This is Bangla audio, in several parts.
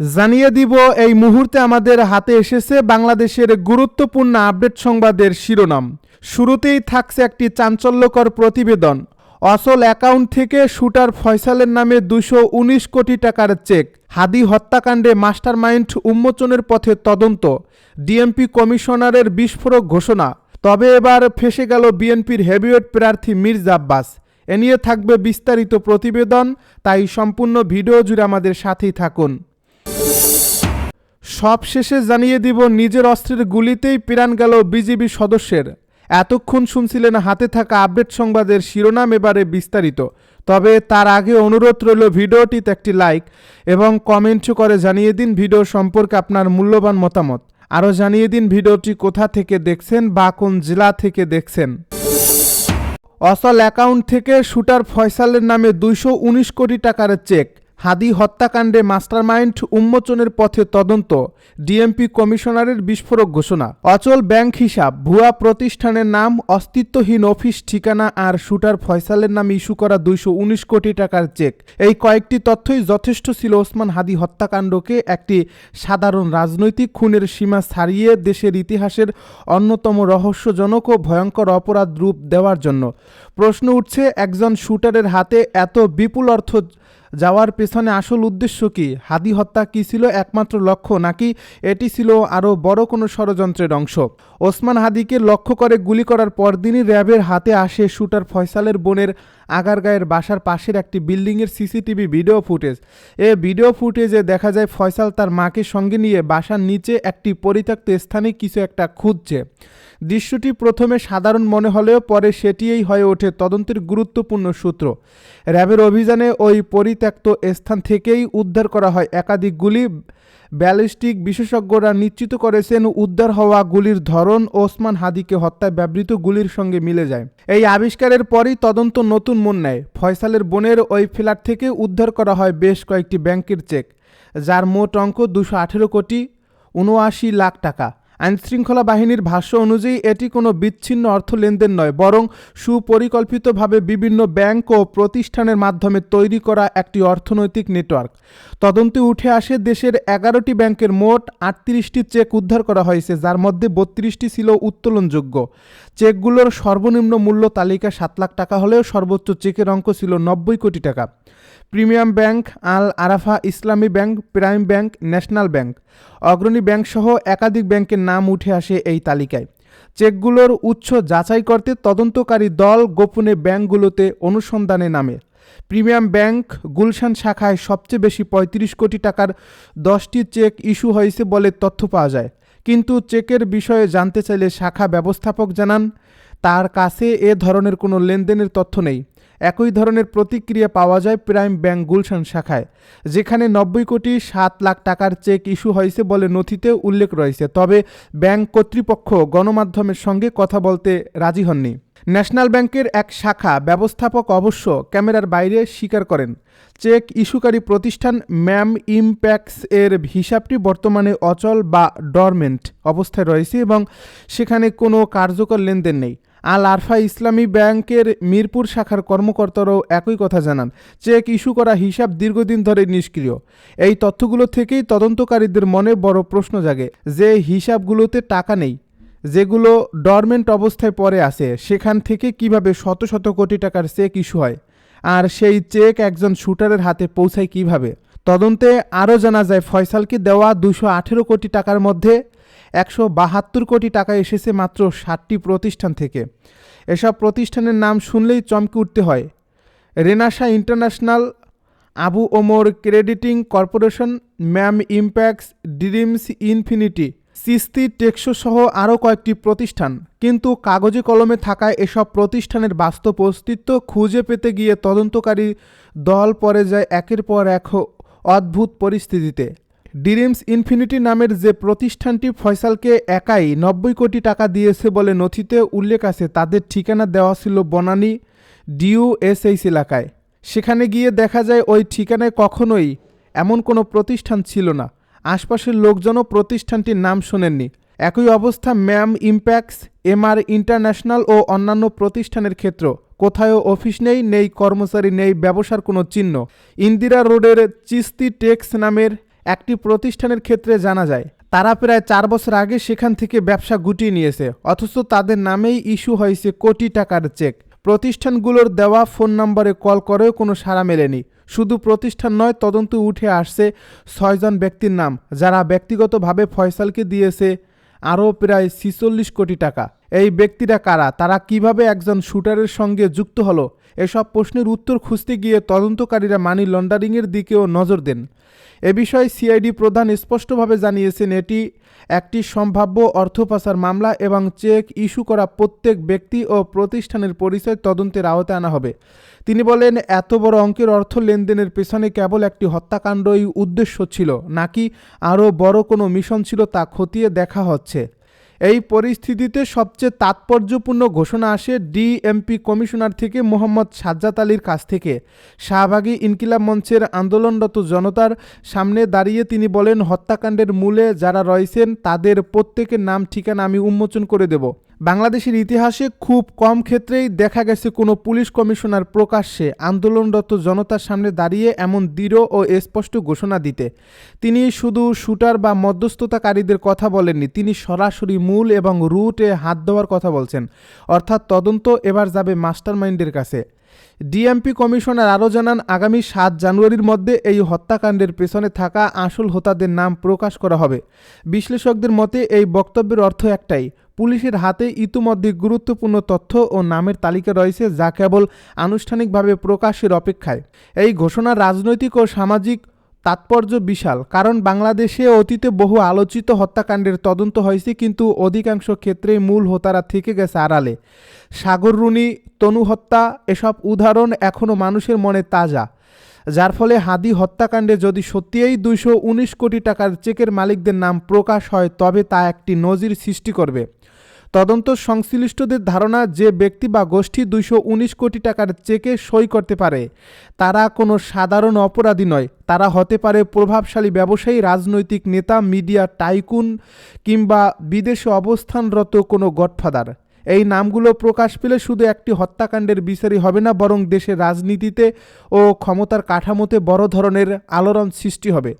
জানিয়ে দিব, এই মুহূর্তে আমাদের হাতে এসেছে বাংলাদেশের গুরুত্বপূর্ণ আপডেট সংবাদের শিরোনাম। শুরুতেই থাকছে একটি চাঞ্চল্যকর প্রতিবেদন। অসল অ্যাকাউন্ট থেকে শুটার ফয়সালের নামে দুশো কোটি টাকার চেক। হাদি হত্যাকাণ্ডে মাস্টারমাইন্ড উন্মোচনের পথে তদন্ত। ডিএমপি কমিশনারের বিস্ফোরক ঘোষণা। তবে এবার ফেসে গেল বিএনপির হেভিওয়েট প্রার্থী মির্জা আব্বাস। এ নিয়ে থাকবে বিস্তারিত প্রতিবেদন, তাই সম্পূর্ণ ভিডিও জুড়ে আমাদের সাথেই থাকুন। সব শেষে জানিয়ে দিব, নিজের অস্ত্রের গুলিতেই প্রাণ গেল বিজিবি সদস্যের। এতক্ষণ শুনছিলেন হাতে থাকা আপডেট সংবাদের শিরোনাম এবারে বিস্তারিত। তবে তার আগে অনুরোধ রইল ভিডিওটিতে একটি লাইক এবং কমেন্ট করে জানিয়ে দিন ভিডিও সম্পর্কে আপনার মূল্যবান মতামত। আরও জানিয়ে দিন ভিডিওটি কোথা থেকে দেখছেন বা কোন জেলা থেকে দেখছেন। অসল অ্যাকাউন্ট থেকে শুটার ফয়সালের নামে দুইশো উনিশ কোটি টাকার চেক। হাদি হত্যাকাণ্ডে মাস্টারমাইন্ড উন্মোচনের পথে তদন্ত, ডিএমপি কমিশনারের বিস্ফোরক ঘোষণা। অচল ব্যাংক হিসাব, ভুয়া প্রতিষ্ঠানের নাম, অস্তিত্বহীন অফিস ঠিকানা আর শুটার ফয়সালের নামে ইস্যু করা দুইশো উনিশ কোটি টাকার চেক। এই কয়েকটি তথ্যই যথেষ্ট ছিল ওসমান হাদি হত্যাকাণ্ডকে একটি সাধারণ রাজনৈতিক খুনের সীমা ছাড়িয়ে দেশের ইতিহাসের অন্যতম রহস্যজনক ও ভয়ঙ্কর অপরাধ রূপ দেওয়ার জন্য। প্রশ্ন উঠছে, একজন শুটারের হাতে এত বিপুল অর্থ যাওয়ার পেছনে আসল উদ্দেশ্য কি? হাদি হত্যা কি ছিল একমাত্র লক্ষ্য, নাকি এটি ছিল আরও বড় কোনো ষড়যন্ত্রের অংশ? ওসমান হাদিকে লক্ষ্য করে গুলি করার পরদিনই র্যাবের হাতে আসে শুটার ফয়সালের বোনের আগারগাঁয়ের বাসার পাশের একটি বিল্ডিংয়ের সিসিটিভি ভিডিও ফুটেজ। এ ভিডিও ফুটেজে দেখা যায় ফয়সাল তার মাকে সঙ্গে নিয়ে বাসার নিচে একটি পরিত্যক্ত স্থানে কিছু একটা খুঁজছে। দৃশ্যটি প্রথমে সাধারণ মনে হলেও পরে সেটিই হয়ে ওঠে তদন্তের গুরুত্বপূর্ণ সূত্র। র্যাবের অভিযানে ওই পরিত্যক্ত স্থান থেকেই উদ্ধার করা হয় একাধিক গুলি ব্যালিস্টিক বিশেষজ্ঞরা নিশ্চিত করেছেন উদ্ধার হওয়া গুলির ধরন ওসমান হাদিকে হত্যায় ব্যবহৃত গুলির সঙ্গে মিলে যায়। এই আবিষ্কারের পরই তদন্ত নতুন মন নেয়। ফয়সালের বোনের ওই ফ্ল্যাট থেকে উদ্ধার করা হয় বেশ কয়েকটি ব্যাংকের চেক, যার মোট অঙ্ক দুশো আঠেরো কোটি উনআশি লাখ টাকা। আইনশৃঙ্খলা বাহিনীর ভাষ্য অনুযায়ী এটি কোনো বিচ্ছিন্ন অর্থ লেনদেন নয়, বরং সুপরিকল্পিতভাবে বিভিন্ন ব্যাংক ও প্রতিষ্ঠানের মাধ্যমে তৈরি করা একটি অর্থনৈতিক নেটওয়ার্ক। তদন্তে উঠে আসে দেশের এগারোটি ব্যাংকের মোট আটত্রিশটি চেক উদ্ধার করা হয়েছে, যার মধ্যে বত্রিশটি ছিল উত্তোলনযোগ্য। চেকগুলোর সর্বনিম্ন মূল্য তালিকা সাত লাখ টাকা হলেও সর্বোচ্চ চেকের অঙ্ক ছিল নব্বই কোটি টাকা। Premium bank, Al Arafah Islami bank, prime bank, national bank. Agrani bank সহ একাধিক ব্যাংকের নাম উঠে আসে এই তালিকায়। চেকগুলোর উৎস যাচাই করতে তদন্তকারী দল গোপনে ব্যাংকগুলোতে অনুসন্ধানে নামে। প্রিমিয়াম ব্যাংক গুলশান শাখায় সবচেয়ে বেশি পঁয়ত্রিশ কোটি টাকার দশটি চেক ইস্যু হয়েছে বলে তথ্য পাওয়া যায়। কিন্তু চেকের বিষয়ে জানতে চাইলে শাখা ব্যবস্থাপক জানান, তার কাছে এ ধরনের কোনো লেনদেনের তথ্য নেই। একই ধরনের প্রতিক্রিয়া পাওয়া যায় প্রাইম ব্যাংক গুলশান শাখায়, যেখানে নব্বই কোটি সাত লাখ টাকার চেক ইস্যু হয়েছে বলে নথিতে উল্লেখ রয়েছে। তবে ব্যাংক কর্তৃপক্ষ গণমাধ্যমের সঙ্গে কথা বলতে রাজি হননি। ন্যাশনাল ব্যাংকের এক শাখা ব্যবস্থাপক অবশ্য ক্যামেরার বাইরে স্বীকার করেন, চেক ইস্যুকারী প্রতিষ্ঠান ম্যাম ইমপ্যাক্স এর হিসাবটি বর্তমানে অচল বা ডরমেন্ট অবস্থায় রয়েছে এবং সেখানে কোনো কার্যকর লেনদেন নেই। আল আরফা ইসলামী ব্যাংকের মিরপুর শাখার কর্মকর্তারাও একই কথা জানান। চেক ইস্যু করা হিসাব দীর্ঘদিন ধরে নিষ্ক্রিয়। এই তথ্যগুলো থেকেই তদন্তকারীদের মনে বড় প্রশ্ন জাগে যে হিসাবগুলোতে টাকা নেই, যেগুলো ডরমেন্ট অবস্থায় পরে আসে সেখান থেকে কীভাবে শত শত কোটি টাকার চেক ইস্যু হয়, আর সেই চেক একজন শুটারের হাতে পৌঁছায় কীভাবে? তদন্তে আরও জানা যায়, ফয়সালকে দেওয়া দুশো আঠেরো কোটি টাকার মধ্যে একশো বাহাত্তর কোটি টাকা এসেছে মাত্র ষাটটি প্রতিষ্ঠান থেকে। এসব প্রতিষ্ঠানের নাম শুনলেই চমকে উঠতে হয়। রেনাসা international, Abu Omar ক্রেডিটিং corporation, ma'am Impex dreams infinity, সিস্তি টেক্সো সহ আরও কয়েকটি প্রতিষ্ঠান। কিন্তু কাগজে কলমে থাকায় এসব প্রতিষ্ঠানের বাস্তব অস্তিত্ব খুঁজে পেতে গিয়ে তদন্তকারী দল পরে যায় একের পর এক অদ্ভুত পরিস্থিতিতে। ডিরিমস ইনফিনিটি নামের যে প্রতিষ্ঠানটি ফয়সালকে একাই নব্বই কোটি টাকা দিয়েছে বলে নথিতে উল্লেখ আছে, তাদের ঠিকানা দেওয়া ছিল বনানী ডিইউএসএইচ এলাকায়। সেখানে গিয়ে দেখা যায় ওই ঠিকানায় কখনোই এমন কোনো প্রতিষ্ঠান ছিল না। আশপাশের লোকজনও প্রতিষ্ঠানটির নাম শোনেননি। একই অবস্থা ম্যাম ইম্প্যাক্স এমআর ইন্টারন্যাশনাল ও অন্যান্য প্রতিষ্ঠানের ক্ষেত্র। কোথাও অফিস নেই নেই কর্মচারী, নেই ব্যবসার কোনো চিহ্ন। ইন্দিরা রোডের চিস্তি টেক্স নামের একটি প্রতিষ্ঠানের ক্ষেত্রে জানা যায়, তারা প্রায় চার বছর আগে সেখান থেকে ব্যবসা গুটিয়ে নিয়েছে, অথচ তাদের নামেই ইস্যু হয়েছে কোটি টাকার চেক। প্রতিষ্ঠানগুলোর দেওয়া ফোন নম্বরে কল করেও কোনো সাড়া মেলেনি। শুধু প্রতিষ্ঠান নয়, তদন্ত উঠে আসছে ছয়জন ব্যক্তির নাম, যারা ব্যক্তিগতভাবে ফয়সালকে দিয়েছে আরও প্রায় ছিচল্লিশ কোটি টাকা। এই ব্যক্তিরা কারা? তারা কীভাবে একজন শুটারের সঙ্গে যুক্ত হলো? এসব প্রশ্নের উত্তর খুঁজতে গিয়ে তদন্তকারীরা মানি লন্ডারিংয়ের দিকেও নজর দেন। এ বিষয়ে সিআইডি প্রধান স্পষ্টভাবে জানিয়েছেন, এটি একটি সম্ভাব্য অর্থ পাচার মামলা এবং চেক ইস্যু করা প্রত্যেক ব্যক্তি ও প্রতিষ্ঠানের পরিচয় তদন্তের আওতায় আনা হবে। তিনি বলেন, এত বড় অঙ্কের অর্থ লেনদেনের পেছনে কেবল একটি হত্যাকাণ্ডই উদ্দেশ্য ছিল, নাকি আরও বড় কোনো মিশন ছিল তা খতিয়ে দেখা হচ্ছে? এই পরিস্থিতিতে সবচেয়ে তাৎপর্যপূর্ণ ঘোষণা আসে ডিএমপি কমিশনার থেকে মোহাম্মদ সাজ্জাদ আলীর কাছ থেকে। শাহবাগী ইনকিলাব মঞ্চের আন্দোলনরত জনতার সামনে দাঁড়িয়ে তিনি বলেন, হত্যাকাণ্ডের মূলে যারা রয়েছেন, তাদের প্রত্যেকের নাম, ঠিকানা আমি উন্মোচন করে দেব। বাংলাদেশের ইতিহাসে খুব কম ক্ষেত্রেই দেখা গেছে কোনো পুলিশ কমিশনার প্রকাশ্যে আন্দোলনরত জনতার সামনে দাঁড়িয়ে এমন দৃঢ় ও স্পষ্ট ঘোষণা দিতে। তিনি শুধু শুটার বা মধ্যস্থতাকারীদের কথা বলেননি, তিনি সরাসরি মূল এবং রুটে হাত দেওয়ার কথা বলছেন। অর্থাৎ তদন্ত এবার যাবে মাস্টারমাইন্ডের কাছে। ডিএমপি কমিশনার আরও জানান, আগামী সাত জানুয়ারির মধ্যে এই হত্যাকাণ্ডের পেছনে থাকা আসল হোতাদের নাম প্রকাশ করা হবে। বিশ্লেষকদের মতে, এই বক্তব্যের অর্থ একটাই পুলিশের হাতে ইতিমধ্যে গুরুত্বপূর্ণ তথ্য ও নামের তালিকা রয়েছে যা কেবল আনুষ্ঠানিকভাবে প্রকাশের অপেক্ষায়। এই ঘোষণা রাজনৈতিক ও সামাজিক তাৎপর্য বিশাল, কারণ বাংলাদেশে অতীতে বহু আলোচিত হত্যাকাণ্ডের তদন্ত হয়েছে, কিন্তু অধিকাংশ ক্ষেত্রেই মূল হোতারা থেকে গেছে আড়ালে। সাগর রুনি, তনু হত্যা, এসব উদাহরণ এখনও মানুষের মনে তাজা, যার ফলে হাদি হত্যাকাণ্ডে যদি সত্যিই দুইশো উনিশ কোটি টাকার চেকের মালিকদের নাম প্রকাশ হয়, তবে তা একটি নজির সৃষ্টি করবে। তদন্ত সংশ্লিষ্টদের ধারণা যে ব্যক্তি বা গোষ্ঠী দুইশো উনিশ কোটি টাকার চেকে সই করতে পারে, তারা কোনো সাধারণ অপরাধী নয়। তারা হতে পারে প্রভাবশালী ব্যবসায়ী, রাজনৈতিক নেতা, মিডিয়া টাইকুন কিংবা বিদেশে অবস্থানরত কোনো গডফাদার। এই নামগুলো প্রকাশ পেলে শুধু একটি হত্যাকাণ্ডের বিচারই হবে না, বরং দেশের রাজনীতিতে ও ক্ষমতার কাঠামোতে বড় ধরনের আলোড়ন সৃষ্টি হবে।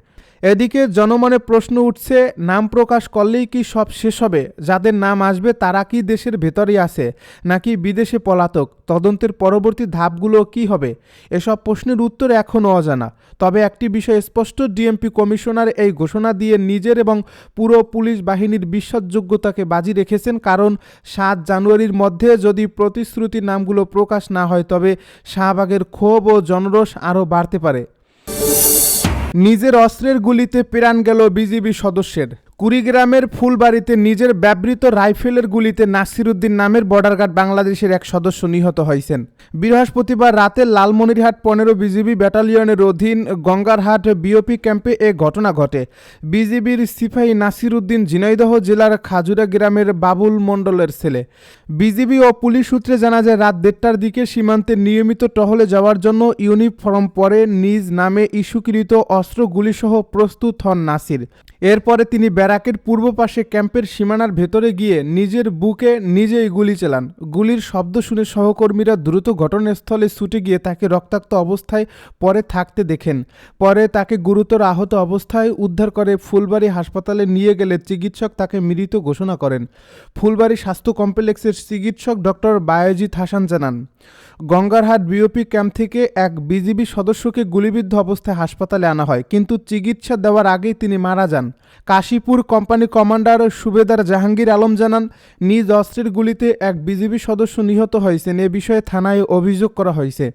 এদিকে জনমনে প্রশ্ন উঠছে, নাম প্রকাশ করলেই কি সব শেষ হবে? যাদের নাম আসবে, তারা কি দেশের ভেতরেই আছে? নাকি বিদেশে পলাতক? তদন্তের পরবর্তী ধাপগুলো কি হবে? এসব প্রশ্নের উত্তর এখনও অজানা। তবে একটি বিষয় স্পষ্ট, ডিএমপি কমিশনার এই ঘোষণা দিয়ে নিজের এবং পুরো পুলিশ বাহিনীর বিশ্বাসযোগ্যতাকে বাজি রেখেছেন, কারণ সাত জানুয়ারির মধ্যে যদি প্রতিশ্রুতির নামগুলো প্রকাশ না হয়, তবে শাহবাগের ক্ষোভ ও জনরোষ আরও বাড়তে পারে। নিজের অস্ত্রের গুলিতে প্রাণ গেল বিজিবি সদস্যের। কুড়িগ্রামের ফুলবাড়িতে নিজের ব্যবহৃত রাইফেলের গুলিতে নাসিরুদ্দিন নামের বর্ডার গার্ড বাংলাদেশের এক সদস্য নিহত হয়েছেন। বৃহস্পতিবার রাতে লালমনিরহাট পনেরো বিজিবি ব্যাটালিয়নের অধীন গঙ্গারহাট বিওপি ক্যাম্পে এ ঘটনা ঘটে। বিজিবির সিপাহী নাসিরুদ্দিন ঝিনাইদহ জেলার খাজুরা গ্রামের বাবুল মণ্ডলের ছেলে। বিজিবি ও পুলিশ সূত্রে জানা যায়, রাত দেড়টার দিকে সীমান্তে নিয়মিত টহলে যাওয়ার জন্য ইউনিফর্ম পরে নিজ নামে ইস্যুকৃত অস্ত্র গুলিসহ প্রস্তুত হন নাসির। এরপরে তিনি ব্যারাকের পূর্ব পাশে ক্যাম্পের সীমানার ভেতরে গিয়ে নিজের বুকে নিজেই গুলি চালান। গুলির শব্দ শুনে সহকর্মীরা দ্রুত ঘটনাস্থলে ছুটে গিয়ে তাকে রক্তাক্ত অবস্থায় পরে থাকতে দেখেন। পরে তাকে গুরুতর আহত অবস্থায় উদ্ধার করে ফুলবাড়ি হাসপাতালে নিয়ে গেলে চিকিৎসক তাকে মৃত ঘোষণা করেন। ফুলবাড়ি স্বাস্থ্য কমপ্লেক্সের চিকিৎসক ডক্টর বায়োজিৎ হাসান জানান, গঙ্গারহাট বিওপি ক্যাম্প থেকে এক বিজিবি সদস্যকে গুলিবিদ্ধ অবস্থায় হাসপাতালে আনা হয়, কিন্তু চিকিৎসা দেওয়ার আগেই তিনি মারা যান। কাশীপুর কোম্পানি কমান্ডার সুবেদার জাহাঙ্গীর আলম জানান, নিজ অস্ত্রের গুলিতে এক বিজিবি সদস্য নিহত হয়েছেন। এ বিষয়ে থানায় অভিযোগ করা হয়েছে।